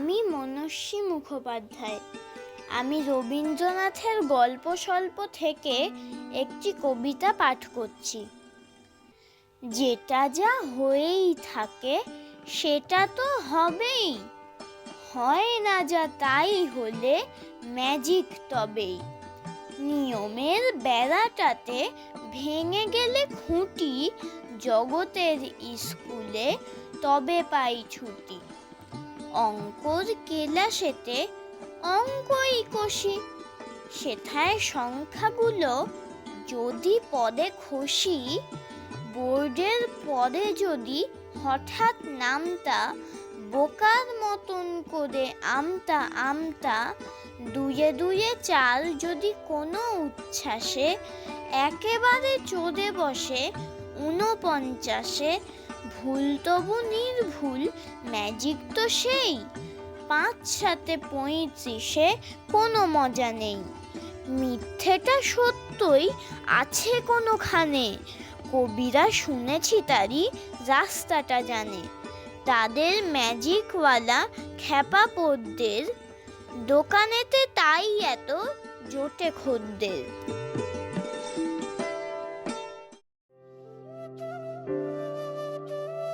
তনুশ্রী মুখোপাধ্যায়। আমি রবীন্দ্রনাথের গল্প স্বল্প থেকে একটি কবিতা পাঠ করছি। যেটা যা হয়েই থাকে, সেটা তো হবেই। হয় না যা তাই হলে ম্যাজিক তবেই। নিয়মের বেড়াটাতে ভেঙে গেলে খুঁটি, জগতের স্কুলে তবে পাই ছুটি। অঙ্কর কেলাসেতে অঙ্কই কষি। সেথায় সংখ্যাগুলো যদি পদে খসি, বোর্ডের পদে যদি হঠাৎ নামতা, বোকার মতন করে আমতা আমতা, দুয়ে দুয়ে চাল যদি কোনো উচ্ছ্বাসে, একেবারে চোদে বসে, ঊনপঞ্চাশে ভুল তবু নির্ভুল ম্যাজিক তো সেই। পাঁচ সাথে পঁয়ত্রিশে কোনো মজা নেই। মিথ্যেটা সত্যই আছে কোনোখানে। কবিরা শুনেছি তারই রাস্তাটা জানে। তাদের ম্যাজিকওয়ালা খ্যাপা পদ্যের দোকানেতে তাই এত, জোটে খদ্দের।